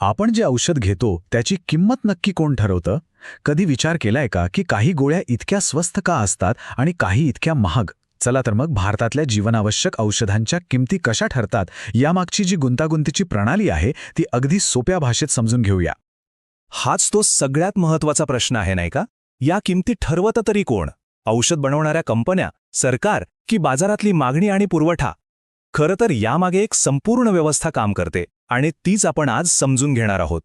आपण जे औषध घेतो त्याची किंमत नक्की कोण ठरवतं? कधी विचार केलाय का की काही गोळ्या इतक्या स्वस्त का असतात आणि काही इतक्या महाग? चला तर मग भारतातल्या जीवनावश्यक औषधांच्या किमती कशा ठरतात यामागची जी गुंतागुंतीची प्रणाली आहे ती अगदी सोप्या भाषेत समजून घेऊया. हाच तो सगळ्यात महत्त्वाचा प्रश्न आहे नाही का? या किमती ठरवतं तरी कोण? औषध बनवणाऱ्या कंपन्या सरकार की बाजारातली मागणी आणि पुरवठा? खरं तर यामागे एक संपूर्ण व्यवस्था काम करते आणि तीच आपण आज समजून घेणार आहोत.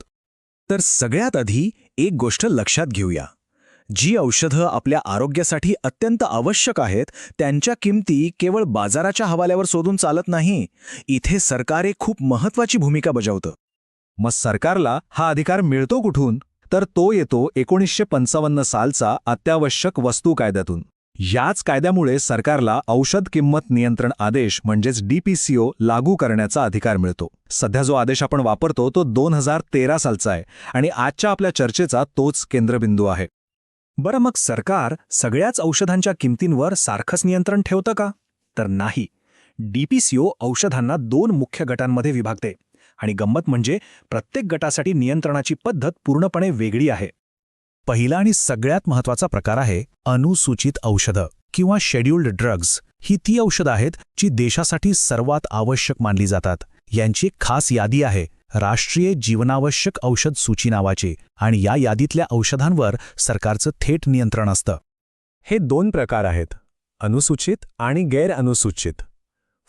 तर सगळ्यात आधी एक गोष्ट लक्षात घेऊया. जी औषधं आपल्या आरोग्यासाठी अत्यंत आवश्यक आहेत त्यांच्या किमती केवळ बाजाराच्या हवाल्यावर शोधून चालत नाही इथे सरकार एक खूप महत्वाची भूमिका बजावतं. मग सरकारला हा अधिकार मिळतो कुठून? तर तो येतो एकोणीसशे पंचावन्न सालचा अत्यावश्यक वस्तू कायद्यातून. याच कायद्यामुळे सरकारला औषध किंमत नियंत्रण आदेश म्हणजेच डीपीसीओ लागू करण्याचा अधिकार मिळतो. सध्या जो आदेश आपण वापरतो तो दोन हजार तेरा सालचा आहे आणि आजच्या आपल्या चर्चेचा तोच केंद्रबिंदू आहे. बरं मग सरकार सगळ्याच औषधांच्या किमतींवर सारखंच नियंत्रण ठेवतं का? तर नाही. डीपीसीओ औषधांना दोन मुख्य गटांमध्ये विभागते आणि गंमत म्हणजे प्रत्येक गटासाठी नियंत्रणाची पद्धत पूर्णपणे वेगळी आहे. पहिला आणि सगळ्यात महत्त्वाचा प्रकार आहे अनुसूचित औषधं किंवा शेड्युल्ड ड्रग्ज ही ती औषधं आहेत जी देशासाठी सर्वात आवश्यक मानली जातात. यांची एक खास यादी आहे राष्ट्रीय जीवनावश्यक औषध सूची नावाची आणि या यादीतल्या औषधांवर सरकारचं थेट नियंत्रण असतं. हे दोन प्रकार आहेत अनुसूचित आणि गैरअनुसूचित.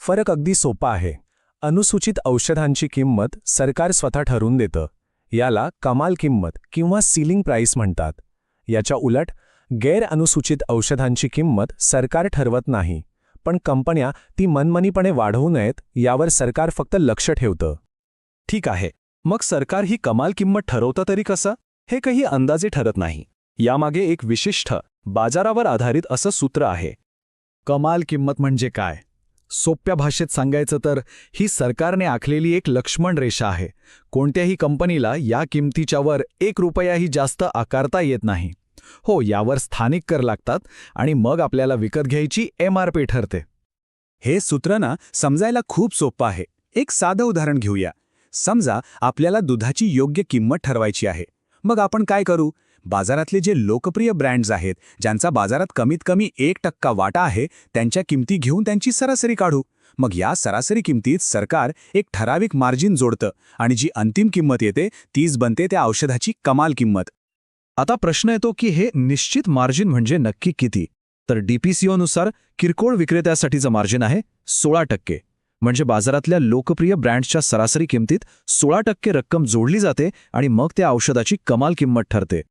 फरक अगदी सोपा आहे. अनुसूचित औषधांची किंमत सरकार स्वतः ठरवून देतं. याला कमाल किंमत किंवा सीलिंग प्राइस म्हणतात. याच्या उलट गैर अनुसूचित औषधांची किंमत सरकार ठरवत नाही पण कंपन्या ती मनमनीपणे वाढवू नयेत यावर सरकार फक्त लक्ष ठेवतं. ठीक आहे मग सरकार ही कमाल किंमत ठरवतं तरी कसं? हे काही अंदाजे ठरत नाही. यामागे एक विशिष्ट बाजारावर आधारित असं सूत्र आहे. कमाल किंमत म्हणजे काय? सोप्या भाषेत सांगायचं तर ही सरकारने आखलेली एक लक्ष्मण रेषा आहे. कोणत्याही कंपनीला या किमतीच्या वर एक रुपयाही जास्त आकारता येत नाही. हो यावर स्थानिक कर लागतात आणि मग आपल्याला विकत घ्यायची एम आर पी ठरते. हे सूत्र ना समजायला खूप सोपं आहे. एक साधं उदाहरण घेऊया. समजा आपल्याला दुधाची योग्य किंमत ठरवायची आहे. मग आपण काय करू? बाजारातले जे लोकप्रिय ब्रँड्स आहेत ज्यांचा बाजारात कमीत कमी एक टक्का वाटा आहे त्यांच्या किमती घेऊन त्यांची सरासरी काढू. मग या सरासरी किमतीत सरकार एक ठराविक मार्जिन जोडतं आणि जी अंतिम किंमत येते तीच बनते त्या औषधाची कमाल किंमत. आता प्रश्न येतो की हे निश्चित मार्जिन म्हणजे नक्की किती? तर डीपीसीओनुसार किरकोळ विक्रेत्यासाठीचं मार्जिन आहे सोळा टक्के. म्हणजे बाजारातल्या लोकप्रिय ब्रँड्सच्या सरासरी किमतीत सोळा टक्के रक्कम जोडली जाते आणि मग त्या औषधाची कमाल किंमत ठरते.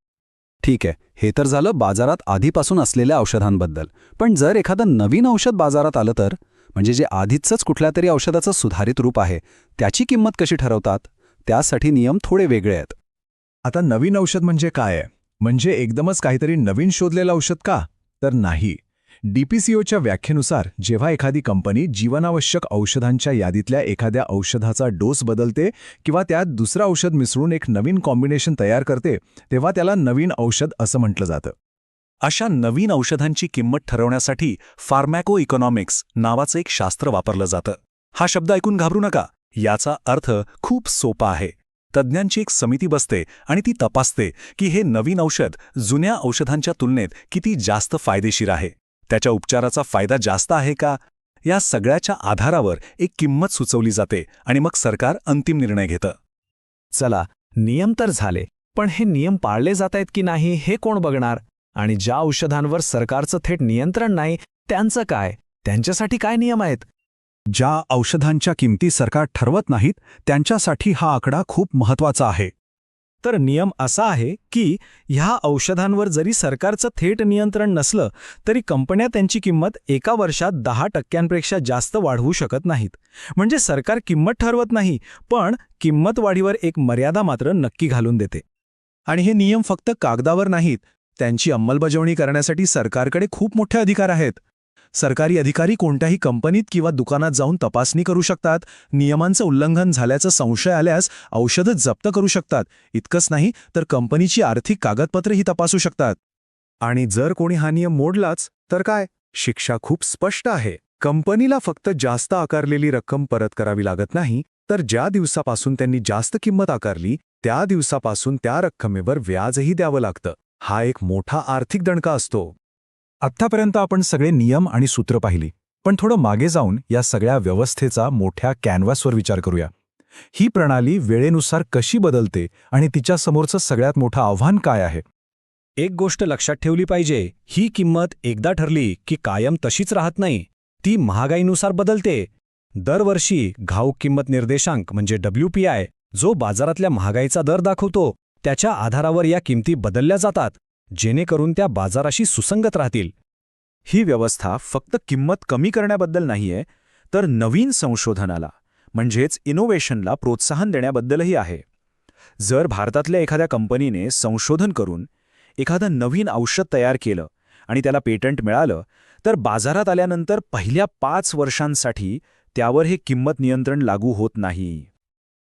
ठीक आहे हे तर झालं बाजारात आधीपासून असलेल्या औषधांबद्दल. पण जर एखादं नवीन औषध बाजारात आलं तर? म्हणजे जे आधीचंच कुठल्या तरी औषधाचं सुधारित रूप आहे त्याची किंमत कशी ठरवतात? त्यासाठी नियम थोडे वेगळे आहेत. आता नवीन औषध म्हणजे काय आहे? म्हणजे एकदमच काहीतरी नवीन शोधलेलं औषध का? तर नाही. डीपीसीओच्या व्याख्येनुसार जेव्हा एखादी कंपनी जीवनावश्यक औषधांच्या यादीतल्या एखाद्या औषधाचा डोस बदलते किंवा त्यात दुसरं औषध मिसळून एक नवीन कॉम्बिनेशन तयार करते तेव्हा त्याला नवीन औषध असं म्हटलं जातं. अशा नवीन औषधांची किंमत ठरवण्यासाठी फार्मॅको इकॉनॉमिक्स नावाचं एक शास्त्र वापरलं जातं. हा शब्द ऐकून घाबरू नका. याचा अर्थ खूप सोपा आहे. तज्ज्ञांची एक समिती बसते आणि ती तपासते की हे नवीन औषध जुन्या औषधांच्या तुलनेत किती जास्त फायदेशीर आहे. त्याच्या उपचाराचा फायदा जास्त आहे का? या सगळ्याच्या आधारावर एक किंमत सुचवली जाते आणि मग सरकार अंतिम निर्णय घेतं. चला नियम तर झाले पण हे नियम पाळले जात आहेत की नाही हे कोण बघणार? आणि ज्या औषधांवर सरकारचं थेट नियंत्रण नाही त्यांचं काय? त्यांच्यासाठी काय नियम आहेत? ज्या औषधांच्या किमती सरकार ठरवत नाहीत त्यांच्यासाठी हा आकडा खूप महत्त्वाचा आहे. तर नियम असा आहे की ह्या औषधांवर जरी सरकारचं थेट नियंत्रण नसलं तरी कंपन्या त्यांची किंमत एका वर्षात दहा टक्क्यांपेक्षा जास्त वाढवू शकत नाहीत. म्हणजे सरकार किंमत ठरवत नाही पण किंमत वाढीवर एक मर्यादा मात्र नक्की घालून देते. आणि हे नियम फक्त कागदावर नाहीत त्यांची अंमलबजावणी करण्यासाठी सरकारकडे खूप मोठे अधिकार आहेत. सरकारी अधिकारी कोणत्याही कंपनीत किंवा दुकानात जाऊन तपासणी करू शकतात नियमांचं उल्लंघन झाल्याचा संशय आल्यास औषधं जप्त करू शकतात. इतकंच नाही तर कंपनीची आर्थिक कागदपत्रही तपासू शकतात. आणि जर कोणी हा नियम मोडलाच तर काय? शिक्षा खूप स्पष्ट आहे. कंपनीला फक्त जास्त आकारलेली रक्कम परत करावी लागत नाही तर ज्या दिवसापासून त्यांनी जास्त किंमत आकारली त्या दिवसापासून त्या रक्कमेवर व्याजही द्यावं लागतं. हा एक मोठा आर्थिक दणका असतो. आत्तापर्यंत आपण सगळे नियम आणि सूत्र पाहिली पण थोडं मागे जाऊन या सगळ्या व्यवस्थेचा मोठ्या कॅनव्हासवर विचार करूया. ही प्रणाली वेळेनुसार कशी बदलते आणि तिच्यासमोरचं सगळ्यात मोठं आव्हान काय आहे? एक गोष्ट लक्षात ठेवली पाहिजे ही किंमत एकदा ठरली की कायम तशीच राहत नाही ती महागाईनुसार बदलते. दरवर्षी घाऊक किंमत निर्देशांक म्हणजे डब्ल्यूपीआय जो बाजारातल्या महागाईचा दर दाखवतो त्याच्या आधारावर या किमती बदलल्या जातात. जेणेकरून त्या बाजाराशी सुसंगत राहतील. ही व्यवस्था फक्त किंमत कमी करण्याबद्दल नाहीये तर नवीन संशोधनाला म्हणजेच इनोव्हेशनला प्रोत्साहन देण्याबद्दलही आहे. जर भारतातल्या एखाद्या कंपनीने संशोधन करून एखादं नवीन औषध तयार केलं आणि त्याला पेटंट मिळालं तर बाजारात आल्यानंतर पहिल्या पाच वर्षांसाठी त्यावर हे किंमत नियंत्रण लागू होत नाही.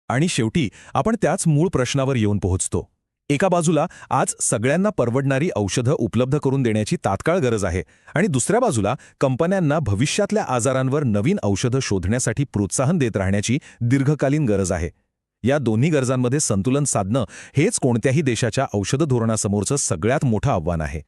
आणि शेवटी आपण त्याच मूळ प्रश्नावर येऊन पोहोचतो. एका बाजूला आज सगळ्यांना परवडणारी औषधं उपलब्ध करून देण्याची तात्काळ गरज आहे आणि दुसऱ्या बाजूला कंपन्यांना भविष्यातल्या आजारांवर नवीन औषधं शोधण्यासाठी प्रोत्साहन देत राहण्याची दीर्घकालीन गरज आहे. या दोन्ही गरजांमध्ये संतुलन साधणं हेच कोणत्याही देशाच्या औषध धोरणासमोरचं सगळ्यात मोठं आव्हान आहे.